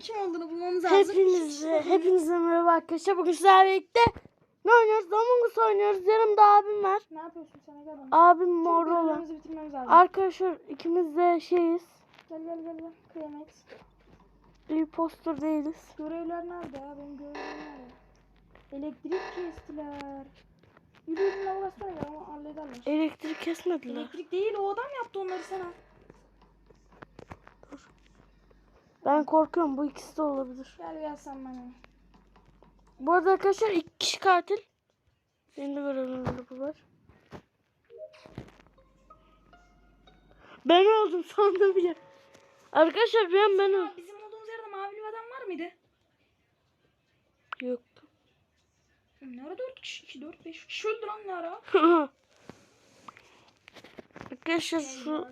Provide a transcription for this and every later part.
kim olduğunu bulmamız lazım. Hepinize, hepinize merhaba arkadaşlar. Bugün sizlerle birlikte ne oynuyoruz? Among Us oynuyoruz. Yanımda abim var. Ne yapıyorsun sen? Gel bana. Abim morlu olan. görevlerimizi bitirmemiz lazım. Arkadaşlar ikimiz de şeyiz. Gel gel gel gel. Kıyamet. İyi poster değiliz. Görevler nerede ya? Benim görevlerim nerede? Elektrik kestiler. Yürü yürü navigasyona gel ama hallederler. Elektrik kesmediler. Elektrik değil o adam yaptı onları sana. Ben korkuyorum. Bu ikisi de olabilir. Gel gel sen bana. Bu arada arkadaşlar iki kişi katil. Benim de görevlerimde bu var. Ben oldum sandım bile. Arkadaşlar ben ben oldum. bizim olduğumuz yerde mavi bir adam var mıydı? Yok. Ne ara 4 kişi? 2, 4, 5 kişi öldü lan ne ara? Arkadaşlar şu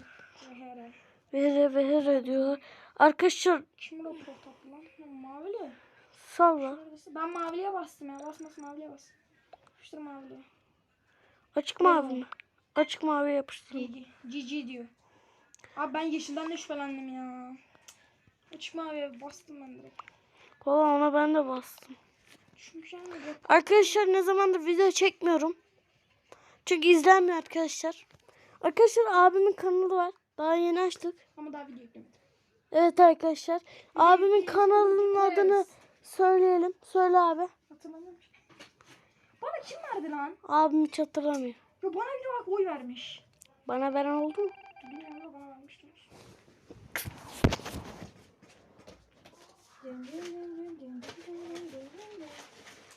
vere vere diyorlar. Arkadaşlar Kim bu tatlı lan? Mavili. salla. Neredeyse. Ben maviliye bastım ya. Basmasın maviliye bas. Yapıştır maviliye. Açık mavi mi? Açık mavi yapıştırın. GG. Diyor. Abi ben yeşilden de şüphelendim ya. Açık maviye bastım ben direkt. Valla ona ben de bastım. Arkadaşlar ne zamandır video çekmiyorum. Çünkü izlenmiyor arkadaşlar. Arkadaşlar abimin kanalı var. Daha yeni açtık. Ama daha video yüklemedim. Evet arkadaşlar. Abimin kanalının adını söyleyelim. Söyle abi. Hatırlamıyorum. Bana kim verdi lan? Abim hiç hatırlamıyor. Ya bana biri bak oy vermiş. Bana veren oldu mu? Bilmiyorum da bana vermiştir.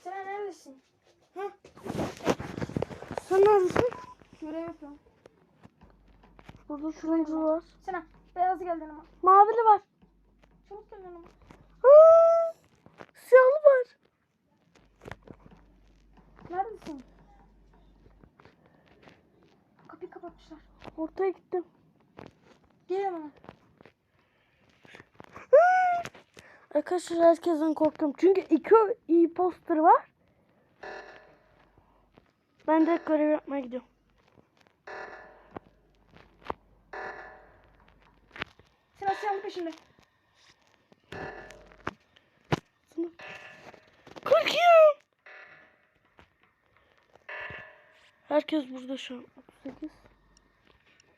Sen neredesin? Hah, Sen neredesin? görev yapıyorum. Burada turuncu var. Sen beyaz gel yanıma. Mavili var. Çabuk gel yanıma. Aa, siyahlı var. Neredesin? Kapıyı kapatmışlar. Ortaya gittim. Gel yanıma. Arkadaşlar herkesten korkuyorum. Çünkü iki iyi poster var. Ben de görev yapmaya gidiyorum. Sen Asya'nın peşinde. Korkuyorum. Herkes burada şu an. 38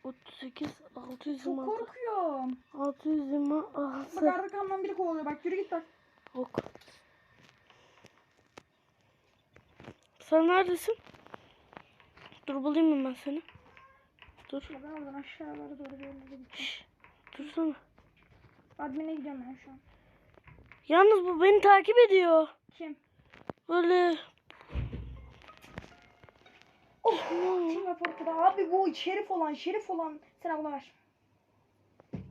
38 600 Çok korkuyorum. 626 Bak arkamdan biri kovalıyor. Bak yürü git bak. Ok. Sen neredesin? Dur bulayım mı ben seni? Dur. Oradan aşağılara doğru bir gideceğim. Şş, dursana. Admin'e gidiyorum ben şu an. Yalnız bu beni takip ediyor. Kim? Böyle Oh! Kim raportada? Abi bu şerif olan, şerif olan. Sen buna ver.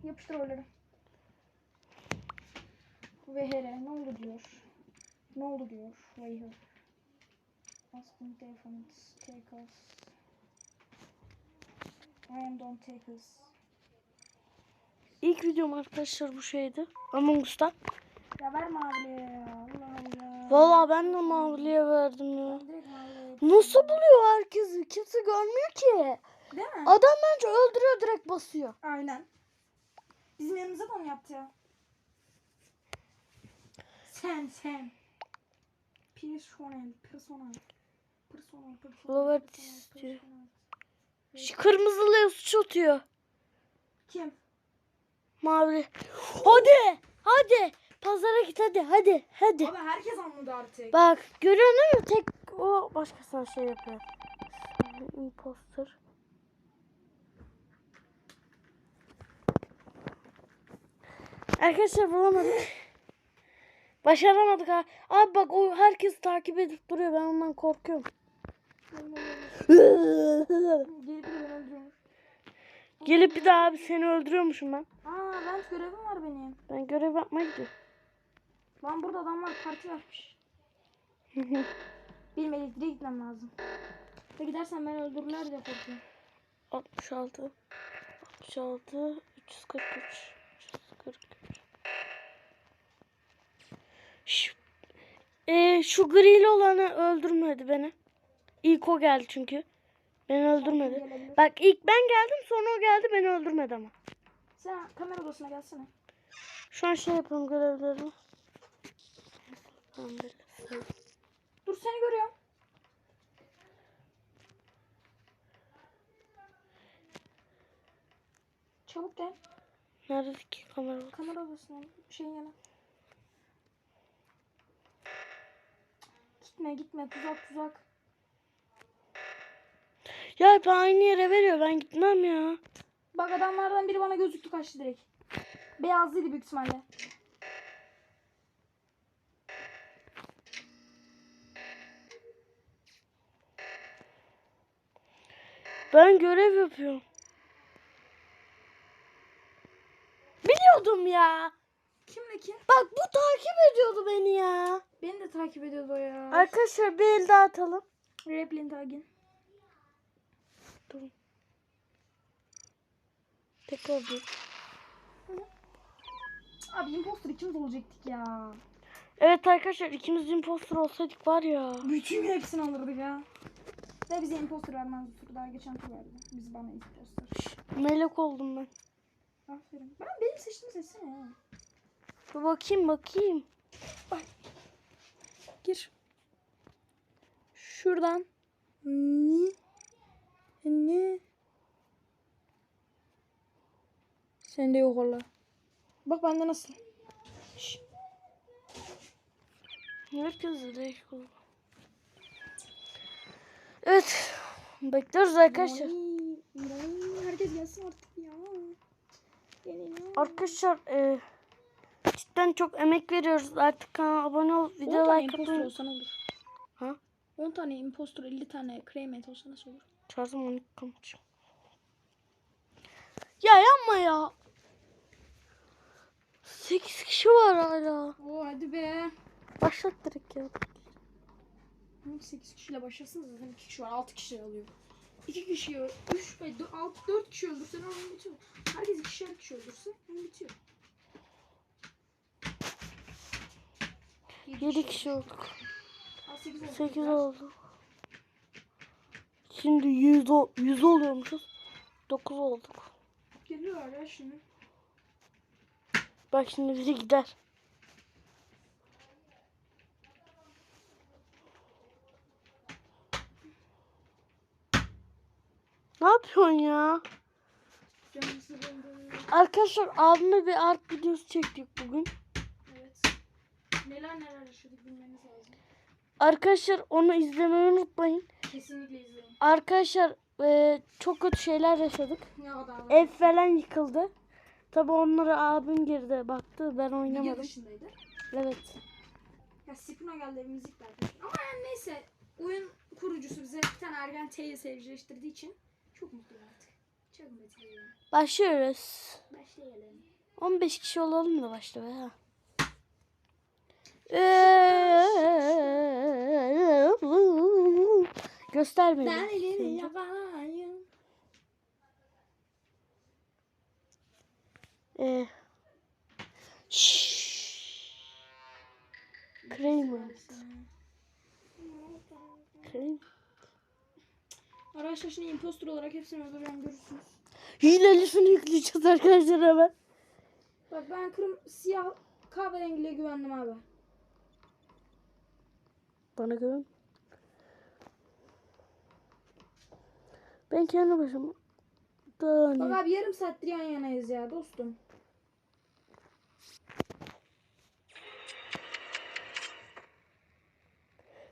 Yapıştır oyları. Vehere ne oldu diyor. Ne oldu diyor. Vehere. Asking defense take us. I am don't take us. İlk videom arkadaşlar bu şeydi. Among Us'ta. Ya ver maviliye ya. Allah Allah. Vallahi ben de maviliye verdim ya. Nasıl buluyor herkesi? Kimse görmüyor ki. Değil mi? Adam bence öldürüyor direkt basıyor. Aynen. Bizim yanımıza da mı yaptı ya? Sen sen. Personel, personel. Personel, personel. Lover personel, istiyor. Şu kırmızılıya suç atıyor. Kim? Mavi. Hadi. Hadi. Pazara git hadi. Hadi. Hadi. Abi herkes anladı artık. Bak görüyor musun? Tek o başkasına şey yapıyor. Imposter. Arkadaşlar bulamadık. Başaramadık ha. Abi bak o herkes takip edip duruyor. Ben ondan korkuyorum. Gelip öldürüyormuş. Gelip bir daha abi seni öldürüyormuşum ben. Aa ben görevim var benim. Ben görev yapmaya gidiyorum. Lan burada adamlar parti yapmış. Benim elektriğe gitmem lazım. Ve gidersen beni öldürürler diye korkuyorum. 66 66 343 343 Şu, ee, şu grili olanı öldürmedi beni. İlk o geldi çünkü. Beni öldürmedi. Bak ilk ben geldim sonra o geldi beni öldürmedi ama. Sen kamera odasına gelsene. Şu an şey yapıyorum görevlerimi. Dur seni görüyorum. Çabuk gel. Nerede ki kamera? Kamera odasına. Şeyin yana. Gitme gitme tuzak tuzak. Ya hep aynı yere veriyor. Ben gitmem ya. Bak adamlardan biri bana gözüktü kaçtı direkt. Beyazlıydı büyük ihtimalle. Ben görev yapıyorum. Biliyordum ya. Kimle kim? Bak bu takip ediyordu beni ya. Beni de takip ediyordu o ya. Arkadaşlar bir el daha atalım. Replin tagin. Durun. Tekrar bir. Abi imposter ikimiz olacaktık ya. Evet arkadaşlar ikimiz imposter olsaydık var ya. Bütün hepsini alırdık ya. Ve bize imposter vermez bu tur. Daha geçen tur verdi. Biz bana imposter. Melek oldum ben. Aferin. Ben benim seçtiğimi seçsene ya. Bir bakayım bakayım. Gir. Şuradan. Ne? Ne? Sende yok ola. Bak bende nasıl? Şş. Herkes de değişik. Evet. Bekliyoruz arkadaşlar. Herkes gelsin artık ya. Gelin ya. Arkadaşlar e, cidden çok emek veriyoruz. Artık kanala abone ol, 10 video tane like impostor atın. olsa ne olur? Ha? 10 tane impostor 50 tane cremate olsa nasıl olur? Çağırsam onu kamışım. Ya yapma ya. 8 kişi var hala. Oo hadi be. Başlat direkt ya. 8 kişiyle başlasın zaten 2 kişi var 6 kişi alıyor. 2 kişi 3 ve 6 4 kişi öldürse ne olur bitiyor. Herkes ikişer kişi öldürse ne bitiyor. 7 kişi olduk. 8 oldu. 8 oldu. Şimdi 100, ol- 100 oluyormuşuz. 9 olduk. Geliyorlar ya şimdi. Bak şimdi biri gider. Ne yapıyorsun ya? Arkadaşlar abime bir art videosu çektik bugün. Evet. Neler neler yaşadık bilmeniz lazım. Arkadaşlar onu izlemeyi unutmayın. Kesinlikle izleyin. Arkadaşlar eee, çok kötü şeyler yaşadık. Ne kadar Ev falan yıkıldı. Tabi onlara abim girdi baktı ben Video oynamadım. dışındaydı. Evet. Ya Sipuna geldi evimizi yıktı arkadaşlar. Ama yani neyse oyun kurucusu bize bir tane ergen T'yi sevcilleştirdiği için çok mutluyum artık. Çok mutluyum. Başlıyoruz. Başlayalım. 15 kişi olalım da başla be ha. Göster beni. Ben elini yakalayayım. Ee. Kramer. Kramer. Arkadaşlar şimdi impostor olarak hepsini öldüreceğim görürsünüz. Hilelisini yükleyeceğiz arkadaşlar hemen. Bak ben kırm siyah kahverengiyle güvendim abi. Bana güven. Ben kendi başıma. Daha Bak ne? abi yarım saattir yan yanayız ya dostum.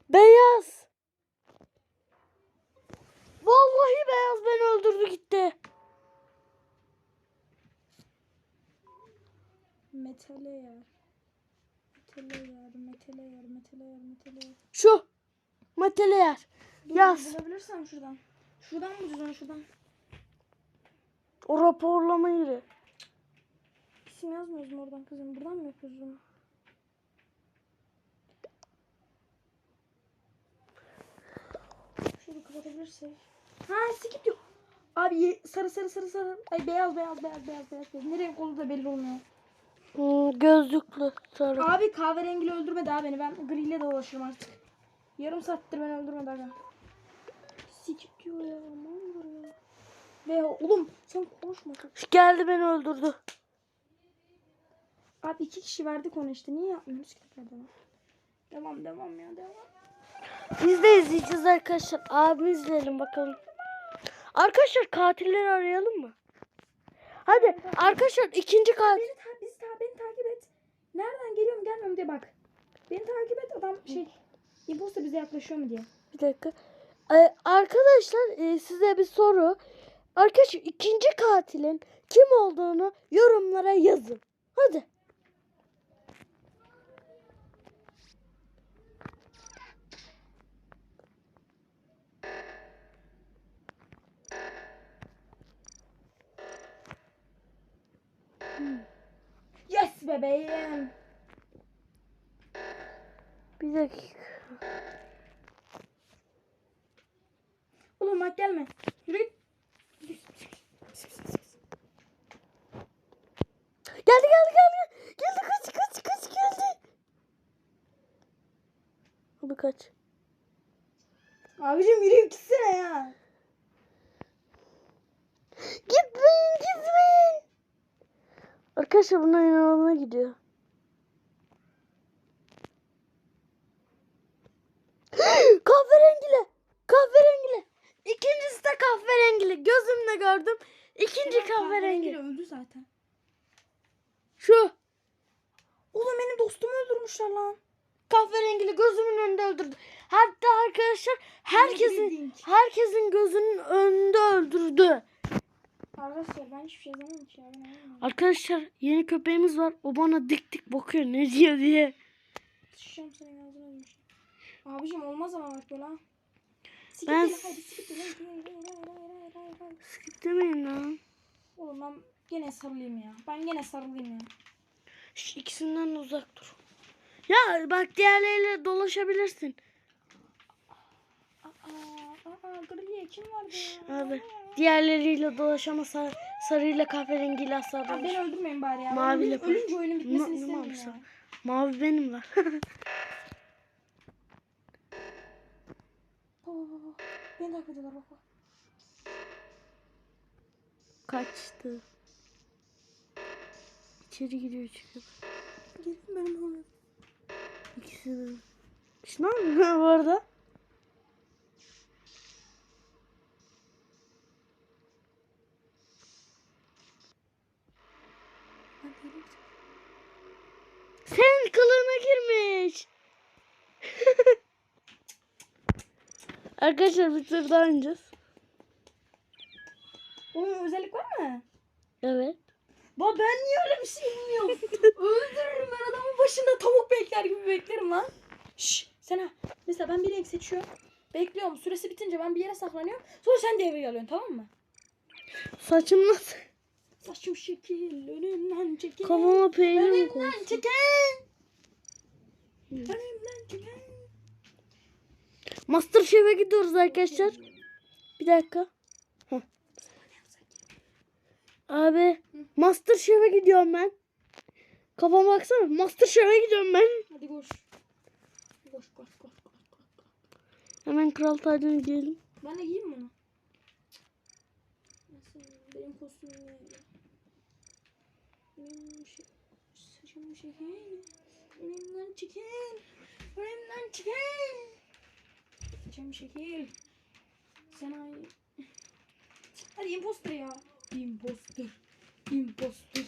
Beyaz. Vallahi beyaz beni öldürdü gitti. Metale yer. Metale yer, metale yer, metale yer, metale yer. Şu. Matele yer. Dur, Yaz. Bulabilirsem şuradan. Şuradan mı bulacağız şuradan? O raporlama yeri. İsim yazmıyoruz mu oradan kızım? Buradan mı yapıyoruz bunu? Şöyle kapatabilirsek. Ha skip diyor. Abi sarı sarı sarı sarı. Ay beyaz beyaz beyaz beyaz beyaz. beyaz. Ne renk olduğu da belli olmuyor. Hmm, gözlüklü sarı. Abi kahverengiyle öldürmedi abi beni. Ben griyle dolaşırım artık. Yarım saattir beni öldürmedi aga. Skip diyor ya. Ne ya. Ve oğlum sen konuşma. Geldi beni öldürdü. Abi iki kişi verdik onu işte. Niye yapmıyoruz ki tekrar devam? Devam ya devam. Biz de izleyeceğiz arkadaşlar. Abimi izleyelim bakalım. Arkadaşlar katilleri arayalım mı? Hadi arkadaşlar ikinci katil. Beni, ta bizi ta beni takip et. Nereden geliyorum gelmiyorum diye bak. Beni takip et adam şey. İmposter bize yaklaşıyor mu diye. Bir dakika. Ee, arkadaşlar e, size bir soru. Arkadaşlar ikinci katilin kim olduğunu yorumlara yazın. Hadi. Bebeğim. Bir dakika. Oğlum bak gelme. Yürü. Geldi geldi geldi. Geldi kaç kaç kaç geldi. Hadi kaç. Abicim yürü gitsene ya. Arkadaşlar buna inanılmaz gidiyor. kahverengili. Kahverengili. İkincisi de kahverengili. Gözümle gördüm. İkinci kahverengi. öldü zaten. Şu. Oğlum benim dostumu öldürmüşler lan. Kahverengili gözümün önünde öldürdü. Hatta arkadaşlar herkesin herkesin gözünün önünde öldürdü. Arkadaşlar ben hiçbir şey demem ki. Arkadaşlar yeni köpeğimiz var. O bana dik dik bakıyor ne diyor diye. Sıçacağım senin ağzına demiş. Abicim olmaz ama bak böyle ha. Sikip Ben- değil, hadi sikip hadi. Skip demeyin lan. Oğlum ben gene sarılayım ya. Ben gene sarılayım ya. Şu ikisinden de uzak dur. Ya bak diğerleriyle dolaşabilirsin. Aa, aa, griye kim vardı ya? Abi diğerleriyle dolaş ama sar, sarıyla kahverengiyle asla Abi dolaş. beni öldürmeyin bari ya. Maviyle Ölünce, ölünce oyunun bitmesini istemiyorum ya. Mavi benim var. Baba baba baba. Beni takip ediyorlar bak. Kaçtı. İçeri giriyor çıkıyor. Gelin benim oğlum. İkisi de. Ne yapıyor bu arada? Ben değilim. Senin kılığına girmiş. Arkadaşlar bir tur daha oynayacağız. Oğlum özellik var mı? Evet. Ba ben niye öyle bir şey bilmiyorum. Öldürürüm ben adamın başında tavuk bekler gibi beklerim lan. Şşş sen ha. Mesela ben bir renk seçiyorum. Bekliyorum. Süresi bitince ben bir yere saklanıyorum. Sonra sen devreye alıyorsun tamam mı? Saçım nasıl? Saçım şekil. Önümden çekil. Kafama peynir mi Önümden koydun? çekil. Önümden çekil. Masterchef'e gidiyoruz arkadaşlar. Bir dakika. Heh. Abi Masterchef'e gidiyorum ben. Kafama baksana. Masterchef'e gidiyorum ben. Hadi koş. Koş koş koş koş. koş. Hemen kral tacını giyelim. Ben de giyeyim bunu? Benim kostümüm ne? Benim şey... Saçım şekil. Önümden çekil. Önümden çekil. Saçım şekil. Sen ay... Hadi imposter ya. Imposter. Imposter.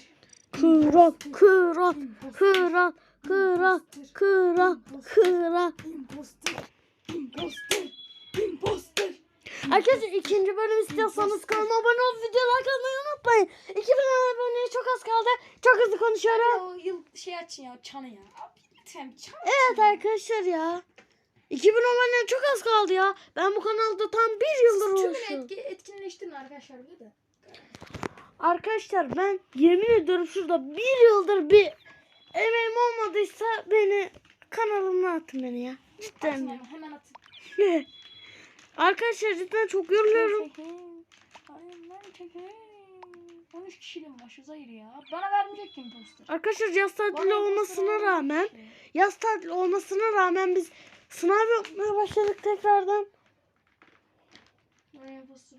Kral, kral, Imposter. kral, kral, kral, kral. Imposter. Imposter. Imposter. Arkadaşlar ikinci bölüm istiyorsanız kanalıma abone olup videolar atmayı unutmayın. 2000 aboneye çok az kaldı. Çok hızlı konuşuyorum. O yıl şey açın ya çanı ya. Abi lütfen çan. Evet arkadaşlar ya. 2000 aboneye çok az kaldı ya. Ben bu kanalda tam bir yıldır Tümünü uğraşıyorum. etki, etkinleştirin arkadaşlar bir de. Arkadaşlar ben yemin ediyorum şurada bir yıldır bir emeğim olmadıysa beni kanalımdan atın beni ya. Cidden Atın hemen atın. Arkadaşlar cidden çok yoruluyorum. Çekeyim. 13 kişinin başı zayır ya. Bana vermeyecek kim poster? Arkadaşlar yaz tatili olmasına rağmen şey. olmasına rağmen biz sınav yapmaya başladık tekrardan. Buraya poster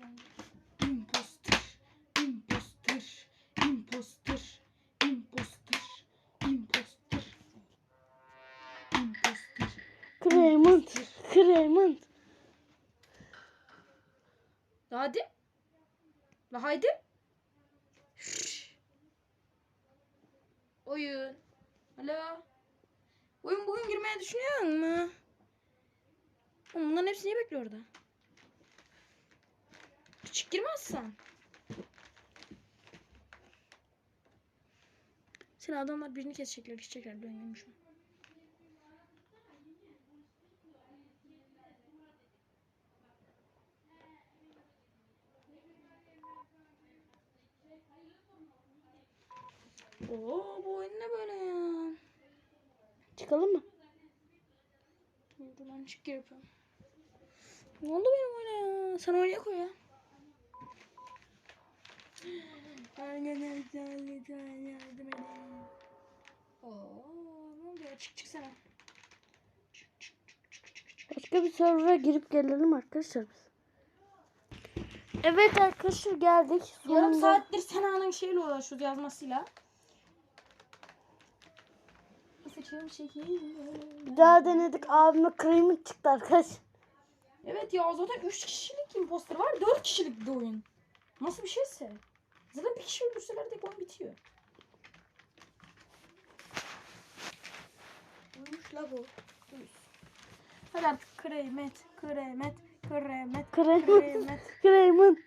Imposter. Imposter. Imposter. Imposter. Imposter. Imposter. Cremant. Cremant. La hadi. La haydi. Oyun. Alo. Oyun bugün girmeye düşünüyor mu? Bunların hepsini niye bekliyor orada? Küçük girmezsen. Seni adamlar birini kesecekler, geçecekler. Dönüyormuş. Oo bu oyun ne böyle ya? Çıkalım mı? Ben çık gir yapıyorum. Ne oldu benim oyuna ya? Sen oynaya koy ya. Arkadaşlar lütfen yardım edin. Oo ne oldu ya? Çık çık sana. Çık çık çık çık çık çık. Başka bir server'a girip gelelim arkadaşlar biz. Evet arkadaşlar geldik. Yarım Sonunda. saattir Sena'nın şeyle uğraşıyoruz yazmasıyla. Şekil. Bir daha denedik abime cream'in çıktı arkadaşlar. Evet ya zaten 3 kişilik imposter var. 4 kişilik bir oyun. Nasıl bir şeyse. Zaten bir kişi öldürseler tek oyun bitiyor. Uyumuş la bu. Uyuz. Hadi artık kremet, kremet, kremet, Cream'in. kremet. Cream'in.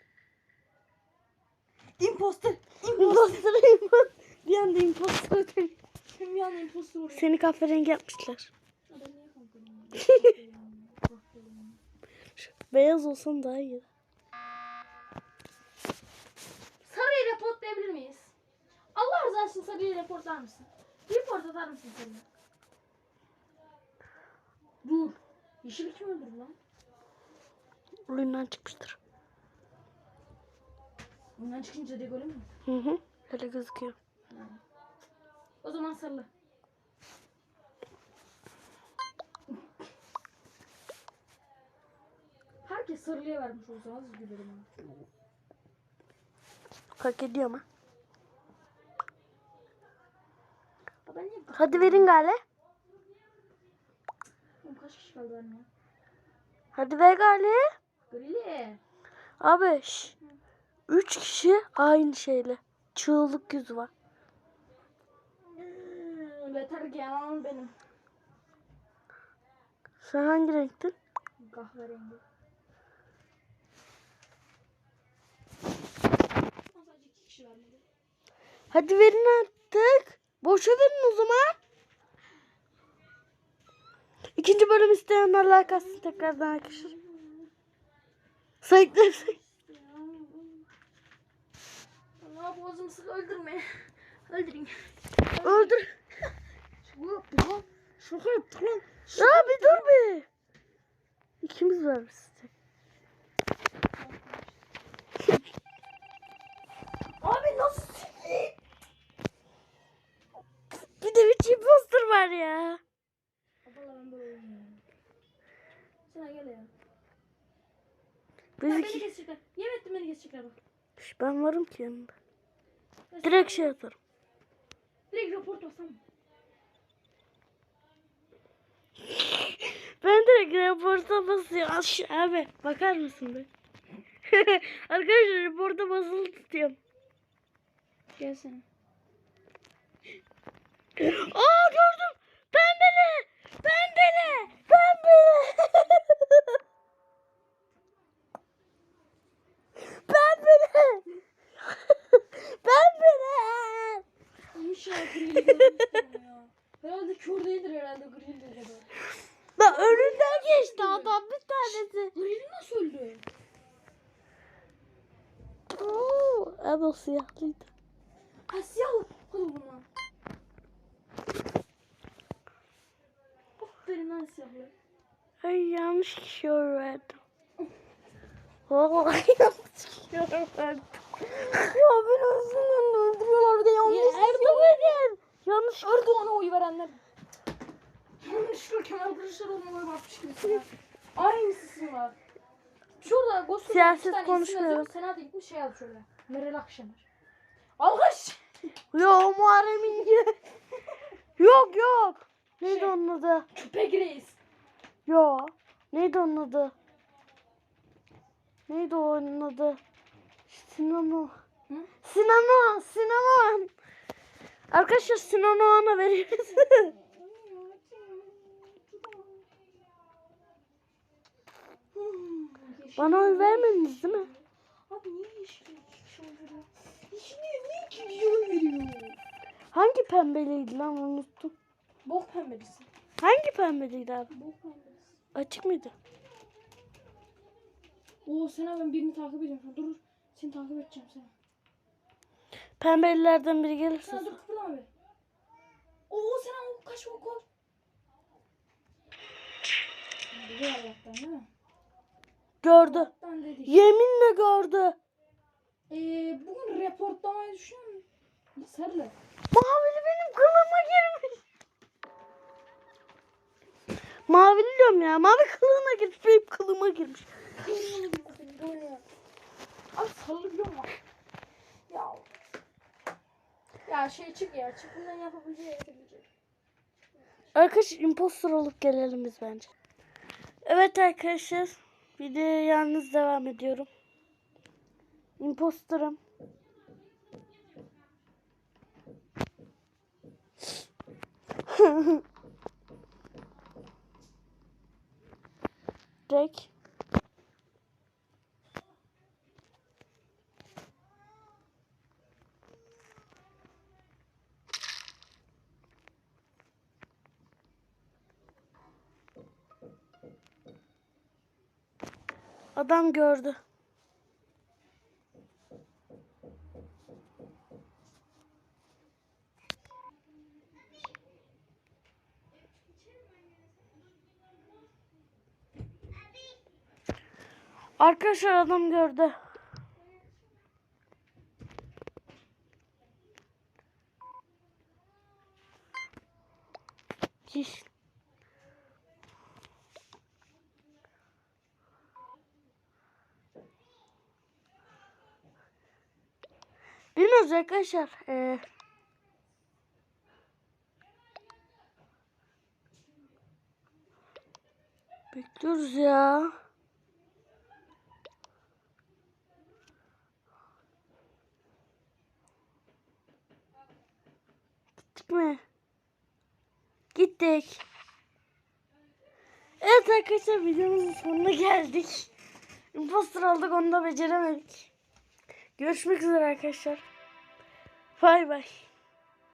Imposter, imposter. Imposter. Bir anda imposter. Seni kahverengi yapmışlar. Beyaz olsan daha iyi. Sarıyı reportlayabilir miyiz? Allah rızası için sarıyı reportlar mısın? Report atar mısın sarıyı? Dur. Yeşil kim öldürdü lan? Oyundan çıkmıştır. Bundan çıkınca de mi? Hı hı. Öyle gözüküyor. O zaman sarılı. Herkes sarılıya vermiş olsa az gülerim. Hak ediyor ama. Hadi verin gale. Kaç kişi kaldı anne? Hadi ver gale. Grili. Abi şş. Üç kişi aynı şeyle. Çığlık yüzü var. Beter gelen benim. Sen hangi renktin? Kahverengi. Hadi verin artık. Boşa verin o zaman. İkinci bölüm isteyenler like atsın tekrardan arkadaşlar. Sayıklar Allah boğazımı sık öldürme. Öldürün. Öldür. Şaka yaptık lan. Şaka yaptık lan. Ya bir dur bir. İkimiz var biz. Abi nasıl? Bir de üç imposter var ya. Abla ben böyle oynuyorum. Sen gel ya. Biz Ya beni iki... kesecekler. Yemin ettim beni bak. Şş, Ben varım ki yanında. Ya Direkt şey atarım. Direkt raport olsam. Ben direkt reporta basıyorum. Aşağı abi. Bakar mısın be? Arkadaşlar reporta basılı tutuyorum. Gelsene. Aa gördüm. Pembele. Pembele. Pembele. Pembele. Pembele. İnşallah grili görmüştüm ya. Herhalde kör değildir herhalde kadar. Bak önünden geçti adam bir tanesi. Grili nasıl öldü? Oo, ama siyahlıydı. Ha siyahlı. Hadi buna. Aferin lan siyahlı. Ay yanlış kişi verdim. Vallahi yanlış kişi verdim. Ya beni özünden öldürüyorlar bir de yanlış. Erdoğan'ın. Yanlış. Erdoğan'a oy verenler. Yanlışlıkla Kemal Kılıçdaroğlu'na basmış gibisin ya. Aynısısın var. Şurada Ghost'un Siyaset yazıyor. Senat gitmiş şey yazmış şöyle. Meral Akşener. Alkış. Yo Muharrem İnce. yok yok. Neydi Şey- onun adı? Köpek reis. Yo. Neydi onun adı? Neydi onun adı? Sinan o. Hı? Sinan o. Sinan Oğan. Arkadaşlar Sinan Oğan'a veriyoruz. Bana oy vermediniz değil mi? Abi niye yeşil oy veriyor? Yeşil niye kişi oy veriyor? Hangi pembeliydi lan unuttum. Bok pembelisi. Hangi pembeliydi abi? Bok pembelisi. Açık mıydı? Oo Sena ben birini takip şu an. Dur seni takip edeceğim Sena. Pembelilerden biri gelirse. Sena dur kıpırdama bir. Oo Sena o kaç o koş. Biliyor Allah'tan değil mi? Gördü. Yeminle gördü. Ee, bugün reportlamayı düşünüyor musun? Sarılı. Mavili benim kılıma girmiş. Mavili diyorum ya. Mavi kılığına girmiş. Benim kılıma girmiş. Abi sarılı biliyor musun? Ya. Ya şey çık ya. Çık bundan yapabileceği yapabilecek. Arkadaşlar impostor olup gelelim biz bence. Evet arkadaşlar. Videoya yalnız devam ediyorum. Imposterım. Direkt. Adam gördü. Arkadaşlar adam gördü. Hiç. Bilmiyoruz arkadaşlar. Ee, bekliyoruz ya. Gittik mi? Gittik. Evet arkadaşlar videomuzun sonuna geldik. Imposter olduk onu da beceremedik. Görüşmek üzere arkadaşlar. Bay bay.